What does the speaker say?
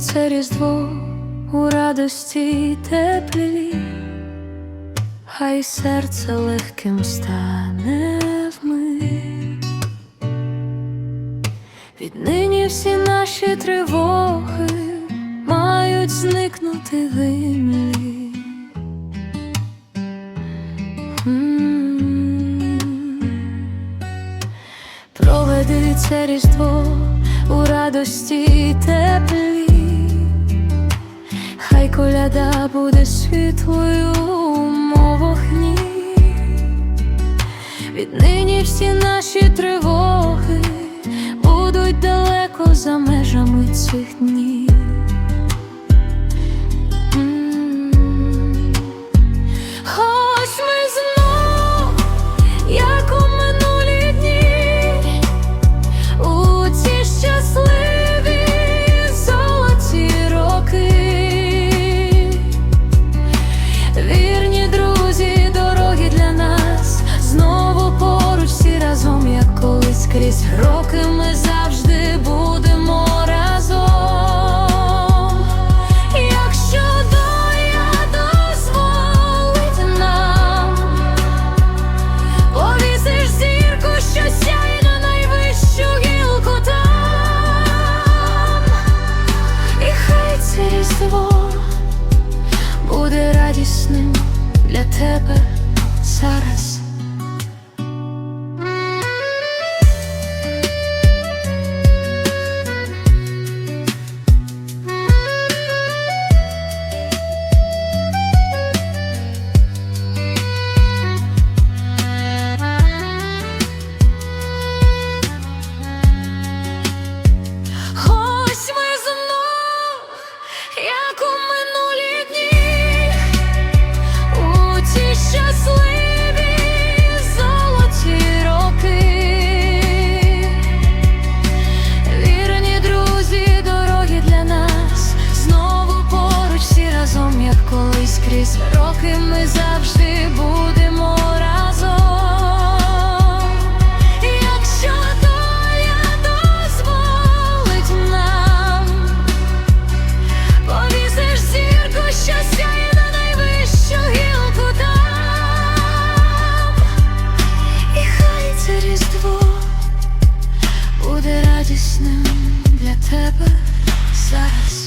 це різдво у радості й теплі, хай серце легким стане вмить. Віднині всі наші тривоги мають зникнути в імлі. Проведи це різдво радості теплі, хай коляда буде світлою, мов вогні. Віднині всі наші тривоги крізь крізь роки ми завжди будемо разом, якщо доля дозволить нам, повісиш зірку щастя і на найвищу гілку там, і хай це різдво буде радісним для тебе зараз.